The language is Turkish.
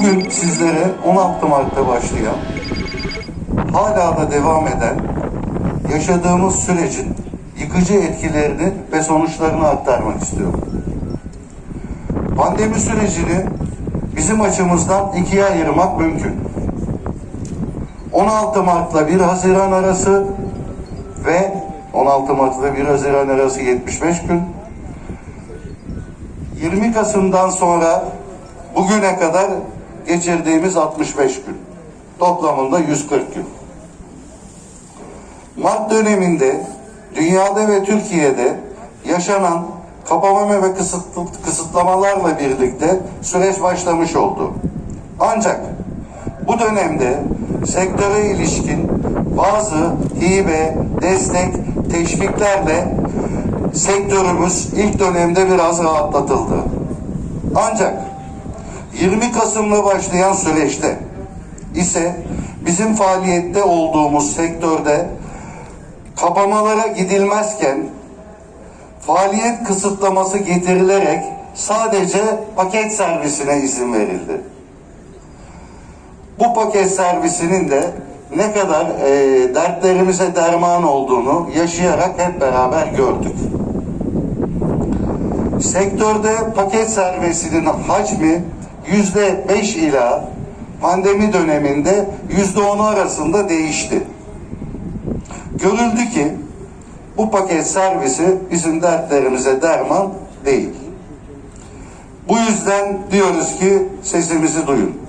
Bugün sizlere 16 Mart'ta başlayan, hala da devam eden, yaşadığımız sürecin yıkıcı etkilerini ve sonuçlarını aktarmak istiyorum. Pandemi sürecini bizim açımızdan ikiye ayırmak mümkün. 16 Mart'la 1 Haziran arası ve 16 Mart'la 1 Haziran arası 75 gün. 20 Kasım'dan sonra bugüne kadar geçirdiğimiz 65 gün. Toplamında 140 gün. Mart döneminde dünyada ve Türkiye'de yaşanan kapama ve kısıt- kısıtlamalarla birlikte süreç başlamış oldu. Ancak bu dönemde sektöre ilişkin bazı hibe, destek, teşviklerle sektörümüz ilk dönemde biraz rahatlatıldı. Ancak 20 Kasım'la başlayan süreçte ise bizim faaliyette olduğumuz sektörde kapamalara gidilmezken faaliyet kısıtlaması getirilerek sadece paket servisine izin verildi. Bu paket servisinin de ne kadar e, dertlerimize derman olduğunu yaşayarak hep beraber gördük. Sektörde paket servisinin hacmi yüzde beş ila pandemi döneminde yüzde on arasında değişti. Görüldü ki bu paket servisi bizim dertlerimize derman değil. Bu yüzden diyoruz ki sesimizi duyun.